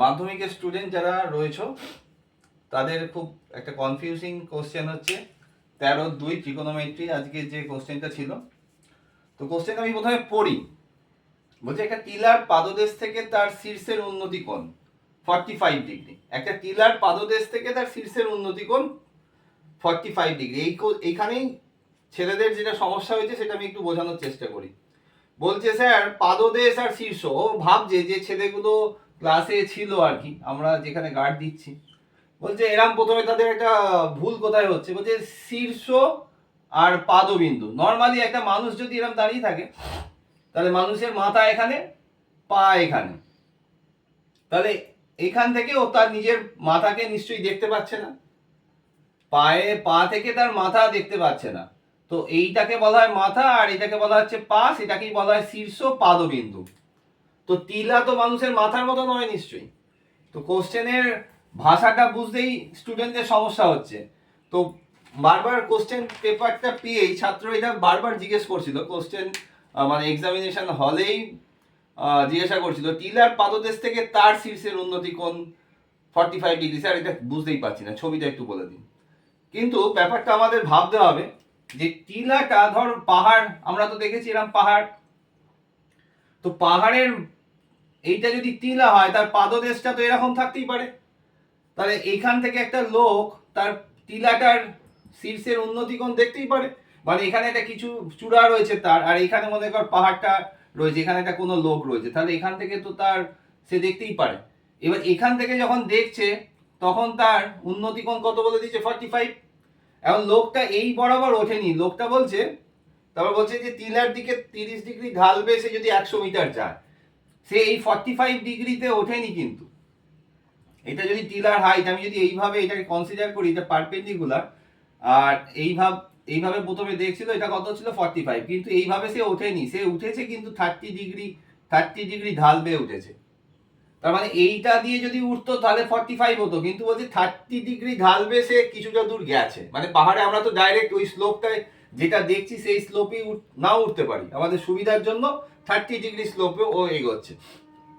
মাধ্যমিকের স্টুডেন্ট যারা রয়েছে, তাদের খুব একটা কনফিউজিং কোশ্চেন হচ্ছে। তেরো দুই ট্রিকোনোমেট্রি আজকে যে কোশ্চেনটা ছিল। তো কোশ্চেন আমি প্রথমে পড়ি। বলছে, একটা টিলার পাদদেশ থেকে তার শীর্ষের উন্নতি কোণ? ফর্টি ফাইভ ডিগ্রি একটা টিলার পাদদেশ থেকে তার শীর্ষের উন্নতি কোণ? ফর্টি ফাইভ ডিগ্রি এই এইখানেই ছেলেদের যেটা সমস্যা হয়েছে, সেটা আমি একটু বোঝানোর চেষ্টা করি। বলছে, স্যার, পাদদেশ আর শীর্ষ, ও ভাবছে যে ছেলেগুলো ক্লাসে ছিল আর কি, আমরা যেখানে গার্ড দিচ্ছি। বলছে, এরাম প্রথমে তাদের একটা ভুল কোথায় হচ্ছে? বলছে, শীর্ষ আর পাদবিন্দু। নর্মালি একটা মানুষ যদি এরকম দাঁড়িয়ে থাকে, তাহলে মানুষের মাথা এখানে, পা এখানে। তাহলে এখান থেকে ও তার নিজের মাথাকে নিশ্চয়ই দেখতে পাচ্ছে না। পায়ে, পা থেকে তার মাথা দেখতে পাচ্ছে না। তো এইটাকে বলা হয় মাথা, আর এটাকে বলা হচ্ছে পা, সেটাকেই বলা হয় শীর্ষ পাদবিন্দু। তো টিলা তো মানুষের মাথার মতো নয় নিশ্চয়ই। তো কোশ্চেনের ভাষাটা বুঝতেই স্টুডেন্টদের সমস্যা হচ্ছে। তো বারবার কোশ্চেন পেপারটা পেয়েই ছাত্র এটা বারবার জিজ্ঞেস করছিল। কোশ্চেন মানে এক্সামিনেশন হলেই জিজ্ঞাসা করছিল টিলার পাদদেশ থেকে তার শীর্ষের উন্নতি কোন? ফর্টি ফাইভ ডিগ্রি স্যার, এটা বুঝতেই পারছি না, ছবিটা একটু বলে দিন। কিন্তু ব্যাপারটা আমাদের ভাবতে হবে যে টিলাটা ধর পাহাড়, আমরা তো দেখেছি এরকম পাহাড় তো পাহাড়ের এইটা যদি টিলা হয়, তার পাদদেশটা তো এরকম থাকতেই পারে। তাহলে এইখান থেকে একটা লোক তার টিলাটার শীর্ষের উন্নতি কোণ দেখতেই পারে। মানে এখানে একটা কিছু চূড়া রয়েছে তার, আর এখানে মনে কর পাহাড়টা রয়েছে, এখানে একটা কোনো লোক রয়েছে। তাহলে এখান থেকে তো তার সে দেখতেই পারে। এবার এখান থেকে যখন দেখছে, তখন তার উন্নতি কোণ কত বলে দিচ্ছে ফর্টি ফাইভ এখন লোকটা এই বরাবর ওঠেনি। লোকটা বলছে তারপর বলছে যে টিলার দিকে তিরিশ ডিগ্রি ঢালবে সে যদি একশো মিটার যায়, সে এই ফর্টি ফাইভ ডিগ্রিতে ওঠেনি কিন্তু। এটা যদি টিলার হাইট আমি যদি এইভাবে এটাকে কনসিডার করি, এটা পারপেন্ডিকুলার আর এইভাবে এইভাবে প্রথমে দেখছিল, এটা কত ছিল? ফর্টি ফাইভ কিন্তু এইভাবে সে ওঠেনি। সে উঠেছে কিন্তু থার্টি ডিগ্রি থার্টি ডিগ্রি ঢাল বেয়ে উঠেছে। তার মানে এইটা দিয়ে যদি উঠতো, তাহলে ফর্টি ফাইভ হতো, কিন্তু বলছি থার্টি ডিগ্রি ঢালবে সে কিছুটা দূর গেছে। মানে পাহাড়ে আমরা তো ডাইরেক্ট ওই স্লোপটায় যেটা দেখছি সেই স্লোপেই নাও উঠতে পারি। আমাদের সুবিধার জন্য থার্টি ডিগ্রি স্লোপে ও এগোচ্ছে।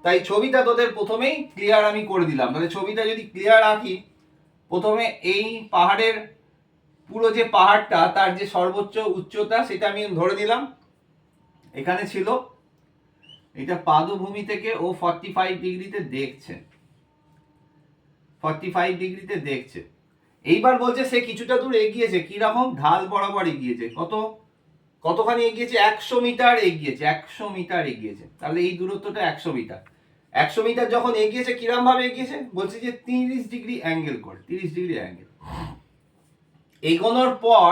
তাই ছবিটা তোদের প্রথমেই ক্লিয়ার আমি করে দিলাম। তাহলে ছবিটা যদি ক্লিয়ার আঁকি, প্রথমে এই পাহাড়ের, পুরো যে পাহাড়টা, তার যে সর্বোচ্চ উচ্চতা, সেটা আমি ধরে দিলাম এখানে ছিল, এটা পাদভূমি থেকে ও ফর্টি ফাইভ ডিগ্রিতে দেখছে। ফর্টি ফাইভ ডিগ্রিতে দেখছে। এইবার বলছে সে কিছুটা দূর এগিয়েছে, কীরকম? ঢাল বরাবর এগিয়েছে। কত? কতখানি এগিয়েছে? একশো মিটার এগিয়েছে, একশো মিটার এগিয়েছে। তাহলে এই দূরত্বটা একশো মিটার। একশো মিটার যখন এগিয়েছে কিরম ভাবে এগিয়েছে? বলছে যে তিরিশ ডিগ্রি অ্যাঙ্গেল করে, তিরিশ ডিগ্রি অ্যাঙ্গেল। এগোনোর পর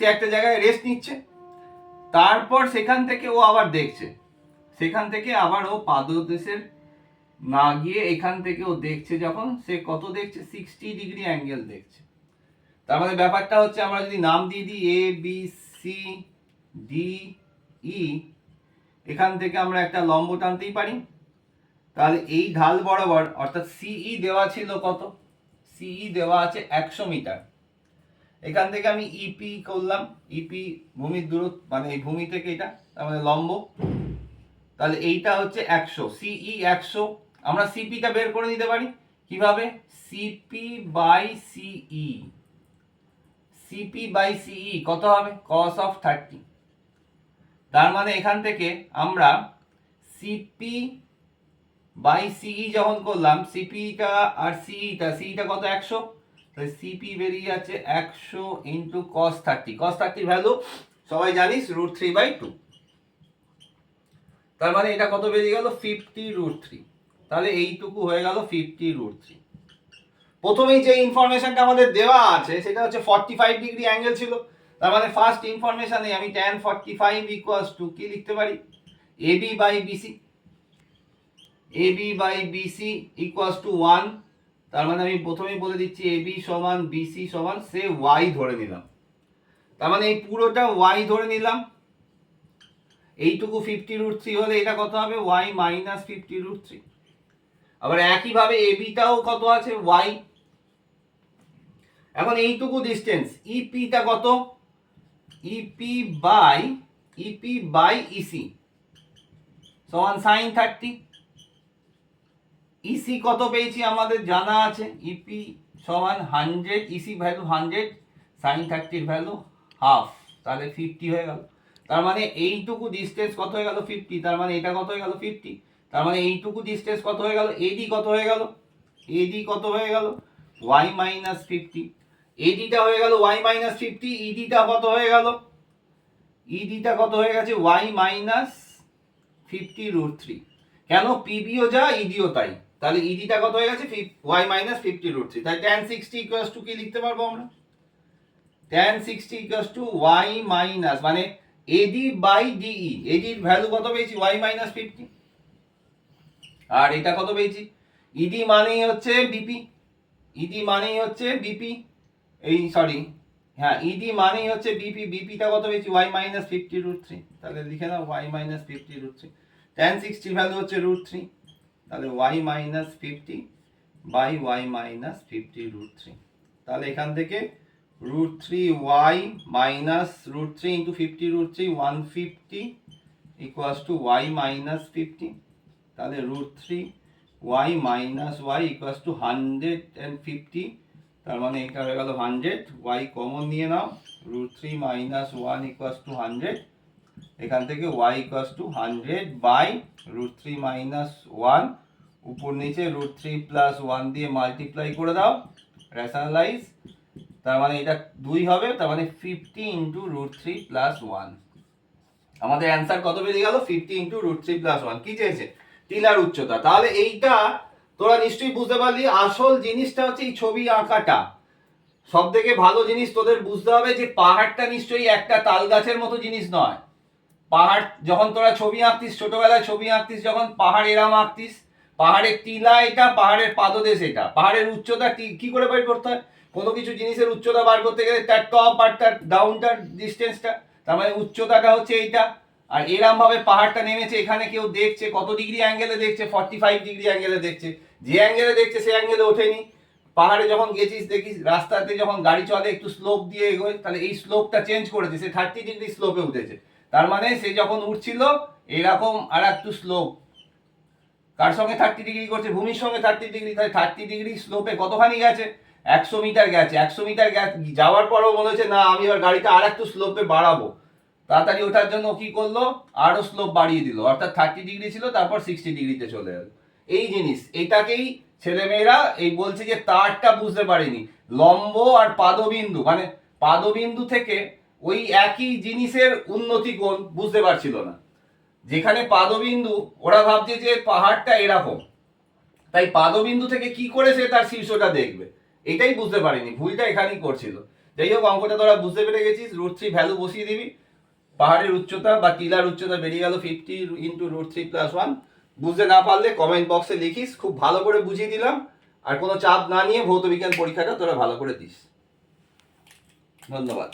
সে একটা জায়গায় রেস্ট নিচ্ছে। তারপর সেখান থেকে ও আবার দেখছে। সেখান থেকে আবার ও পাদদেশের না গিয়ে এখান থেকে ও দেখছে যখন, সে কত দেখছে? সিক্সটি ডিগ্রি অ্যাঙ্গেল দেখছে। তার মানে ব্যাপারটা হচ্ছে আমরা যদি নাম দিয়ে দিই A B C D E এখান থেকে আমরা একটা লম্ব টানতেই পারি। তাহলে এই ঢাল বরাবর, অর্থাৎ সিই দেওয়া ছিল কত? সিই দেওয়া আছে একশো মিটার। এখান থেকে আমি ইপি করলাম। ইপি ভূমির দূরত্ব মানে এই ভূমি থেকে এটা, তার মানে লম্ব। তাহলে এইটা হচ্ছে একশো। সিই একশো। আমরা সিপিটা বের করে নিতে পারি। কীভাবে? CP by CE CP by CE কত হবে? কস অফ থার্টি তার মানে এখান থেকে আমরা সিপি বাই সিই যখন করলাম সিপিটা আর সিইটা সিইটা কত? একশো? তাহলে সিপি বেরিয়ে যাচ্ছে একশো ইন্টু কস থার্টি কস থার্টির ভ্যালু সবাই জানিস রুট থ্রি বাই টু তার মানে এটা কত বেরিয়ে গেল? ফিফটি রুট থ্রি তাহলে এইটুকু হয়ে গেল ফিফটি রুট থ্রি প্রথমেই যে ইনফরমেশনটা আমাদের দেওয়া আছে, সেটা হচ্ছে ফর্টি ফাইভ ডিগ্রি অ্যাঙ্গেল ছিল। তার মানে ফার্স্ট ইনফরমেশনে আমি tan forty five equals to কি লিখতে পারি? A B by BC A B by BC equals to one তার মানে আমি প্রথমেই বলে দিচ্ছি এ বি সমান বিসি সমান, সে ওয়াই ধরে নিলাম। তার মানে এই পুরোটা ওয়াই ধরে নিলাম। এইটুকু ফিফটি রুট থ্রি হলে এটা কত হবে? Y minus fifty root three আবার একইভাবে এবিটাও কত আছে? ওয়াই এখন এইটুকু ডিস্টেন্স ইপিটা কত? EP by EP by EC সমান সাইন থার্টি ইসি কত পেয়েছি আমাদের জানা আছে? ইপি সমান hundred EC value hundred sine থার্টির value half তাহলে ফিফটি হয়ে গেল। তার মানে এইটুকু ডিস্টেন্স কত হয়ে গেল? ফিফটি তার মানে এটা কত হয়ে গেল? ফিফটি তার মানে এইটুকু ডিস্টেন্স কত হয়ে গেল? এডি কত হয়ে গেল? এডি কত হয়ে গেল? ওয়াই মাইনাস ফিফটি এডিটা হয়ে গেল ওয়াই মাইনাস ফিফটি ইডিটা কত হয়ে গেল? ইডিটা কত হয়ে গেছে? Y minus fifty root three কেন? পিবিও যা ইডিও তাই। তাহলে ইডিটা কত হয়ে গেছে? Y minus fifty root three তাই ট্যান সিক্সটি ইকুয়াস টু কি লিখতে পারব আমরা? Tan sixty equals to Y minus মানে এডি বাই ডিই এডির ভ্যালু কত পেয়েছি? ওয়াই মাইনাস ফিফটি আর এটা কত পেয়েছি? ইডি মানেই হচ্ছে বিপি ইডি মানেই হচ্ছে বিপি এই সরি হ্যাঁ ইডি মানেই হচ্ছে বিপি বিপিটা কত পেয়েছি? Y minus fifty root three তাহলে লিখে নাও y minus fifty root three tan সিক্সটির value হচ্ছে রুট থ্রি তাহলে y minus fifty by y minus fifty root three তাহলে এখান থেকে root three y minus root three into fifty root three one fifty equals to y minus fifty তাহলে root three y minus y equals to hundred and fifty তার মানে এটা হয়ে গেল hundred Y common নিয়ে নাও root three minus one equals to hundred এখান থেকে y equals to hundred by root three minus one উপর নিচে রুট থ্রি প্লাস ওয়ান দিয়ে মাল্টিপ্লাই করে দাও রেশনালাইজ তার মানে এটা দুই হবে, তার মানে fifty into root three plus one আমাদের অ্যান্সার কত বেরিয়ে গেল? Fifty into root three plus one কি চেয়েছে? টিলার উচ্চতা। তাহলে এইটা তোরা নিশ্চয়ই বুঝতে পারলি, আসল জিনিসটা হচ্ছে এই ছবি আঁকাটা। সব থেকে ভালো জিনিস তোদের বুঝতে হবে যে পাহাড়টা নিশ্চয়ই একটা তাল গাছের মতো জিনিস নয়। পাহাড় যখন তোরা ছবি আঁকতিস, ছোটবেলায় ছবি আঁকতিস, যখন পাহাড় এরাম আঁকতিস, পাহাড়ের টিলা এটা, পাহাড়ের পাদদেশ এটা। পাহাড়ের উচ্চতা কি- করে বের করতে হয়? কোনো কিছু জিনিসের উচ্চতা বার করতে গেলে তার টপ আর তার ডাউনটার ডিস্টেন্সটা তার মানে উচ্চতাটা হচ্ছে এইটা। আর এরম ভাবে পাহাড়টা নেমেছে, এখানে কেউ দেখছে, কত ডিগ্রি অ্যাঙ্গেলে দেখছে ফর্টি ফাইভ ডিগ্রি অ্যাঙ্গেলে দেখছে। যে অ্যাঙ্গেলে দেখছে সে অ্যাঙ্গেলে ওঠেনি। পাহাড়ে যখন গেছিস, দেখিস, রাস্তাতে যখন গাড়ি চলে, একটু স্লোপ দিয়ে এগোয়, তাহলে এই স্লোপটা চেঞ্জ করেছে, সে থার্টি ডিগ্রি স্লোপে উঠেছে। তার মানে সে যখন উঠছিল, এরকম আর একটু স্লোপ কার সঙ্গে থার্টি ডিগ্রি করছে? ভূমির সঙ্গে থার্টি ডিগ্রি তাহলে থার্টি ডিগ্রি স্লোপে কতখানি গেছে? একশো মিটার গেছে। একশো মিটার যাওয়ার পরও মনে হচ্ছে না, আমি এবার গাড়িটা আর একটু স্লোপে বাড়াবো। তাড়াতাড়ি ওঠার জন্য কি করল? আরও স্লোপ বাড়িয়ে দিল। অর্থাৎ থার্টি ডিগ্রি ছিল, তারপর সিক্সটি ডিগ্রিতে চলে গেল এই জিনিস, এটাকেই ছেলেমেয়েরা এই বলছে যে তারটা বুঝতে পারেনি। লম্ব আর পাদবিন্দু মানে পাদবিন্দু থেকে ওই একই জিনিসের উন্নতি কোণ বুঝতে পারছিল না। যেখানে পাদবিন্দু, ওরা ভাবছে যে পাহাড়টা এরকম। তাই পাদবিন্দু থেকে কি করে সে তার শীর্ষটা দেখবে? এটাই বুঝতে পারেনি, ভুলটা এখানেই করছিল। যাই হোক, অঙ্কটা তোরা বুঝতে পেরে গেছিস রুট থ্রি ভ্যালু বসিয়ে দিবি। পাহাড়ের উচ্চতা বা টিলার উচ্চতা বেরিয়ে গেল fifty into root three plus one বুঝতে না পারলে কমেন্ট বক্সে লিখিস, খুব ভালো করে বুঝিয়ে দিলাম। আর কোনো চাপ না নিয়ে ভৌত বিজ্ঞান পরীক্ষাটা তোরা ভালো করে দিস। ধন্যবাদ।